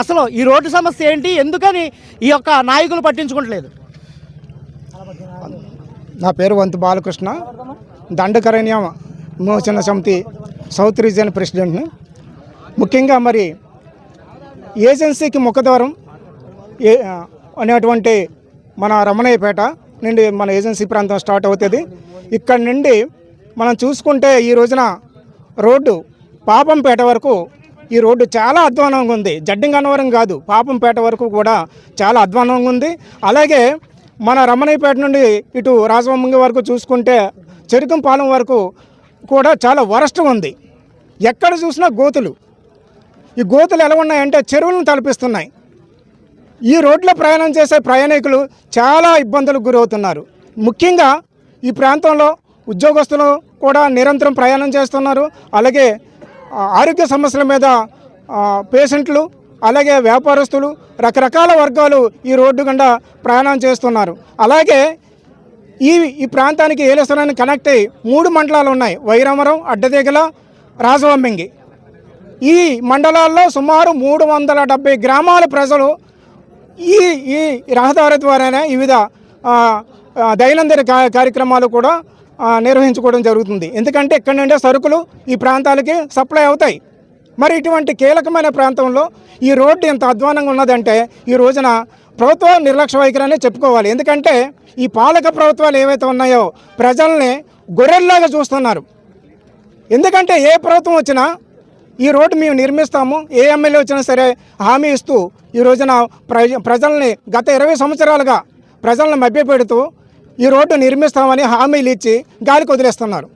అసలు ఈ రోడ్డు సమస్య ఏంటి? ఎందుకని ఈ యొక్క నాయకులు పట్టించుకోవట్లేదు? నా పేరు వంతు బాలకృష్ణ. దండకరణ్య విమోచన సమితి సౌత్ రీజియన్ ప్రెసిడెంట్ని. ముఖ్యంగా మరి ఏజెన్సీకి ముఖద్వారం ఏ అనేటువంటి మన రమణయ్యపేట నుండి మన ఏజెన్సీ ప్రాంతం స్టార్ట్ అవుతుంది. ఇక్కడ నుండి మనం చూసుకుంటే ఈ రోజున రోడ్డు పాపంపేట వరకు ఈ రోడ్డు చాలా అధ్వానంగా ఉంది. జడ్డింగన్నవరం కాదు పాపంపేట వరకు కూడా చాలా అధ్వానంగా ఉంది. అలాగే మన రమణయ్యపేట నుండి ఇటు రాజవంగి వరకు చూసుకుంటే చెరుకంపాలెం వరకు కూడా చాలా వరస్ట్గా ఉంది. ఎక్కడ చూసినా గోతులు. ఈ గోతులు ఎలా ఉన్నాయంటే చెరువులను తలపిస్తున్నాయి. ఈ రోడ్లో ప్రయాణం చేసే ప్రయాణికులు చాలా ఇబ్బందులకు గురవుతున్నారు. ముఖ్యంగా ఈ ప్రాంతంలో ఉద్యోగస్తులు కూడా నిరంతరం ప్రయాణం చేస్తున్నారు. అలాగే ఆరోగ్య సమస్యల మీద పేషెంట్లు అలాగే వ్యాపారస్తులు రకరకాల వర్గాలు ఈ రోడ్డు గుండా ప్రయాణం చేస్తున్నారు. అలాగే ఈ ఈ ప్రాంతానికి ఏలేశ్వరానికి కనెక్ట్ అయ్యి మూడు మండలాలు ఉన్నాయి. వైరామరం అడ్డదిగల రాజవంబింగి. ఈ మండలాల్లో సుమారు మూడు వందల డెబ్బై గ్రామాల ప్రజలు ఈ ఈ రహదారి ద్వారానే వివిధ దైనందిన కార్యక్రమాలు కూడా నిర్వహించుకోవడం జరుగుతుంది. ఎందుకంటే ఇక్కడ నుండే సరుకులు ఈ ప్రాంతాలకి సప్లై అవుతాయి. మరి ఇటువంటి కీలకమైన ప్రాంతంలో ఈ రోడ్డు ఎంత అధ్వానంగా ఉన్నదంటే ఈ రోజున ప్రభుత్వ నిర్లక్ష్య వైఖరి చెప్పుకోవాలి. ఎందుకంటే ఈ పాలక ప్రభుత్వాలు ఏవైతే ఉన్నాయో ప్రజల్ని గొర్రెల్లాగా చూస్తున్నారు. ఎందుకంటే ఏ ప్రభుత్వం వచ్చినా ఈ రోడ్డు మేము నిర్మిస్తాము ఏ ఎమ్మెల్యే వచ్చినా సరే హామీ ఇస్తూ ఈ రోజున ప్రజ ప్రజల్ని గత ఇరవై సంవత్సరాలుగా ప్రజలను మభ్యపెడుతూ ఈ రోడ్డు నిర్మిస్తామని హామీలు ఇచ్చి గాలికి వదిలేస్తున్నారు.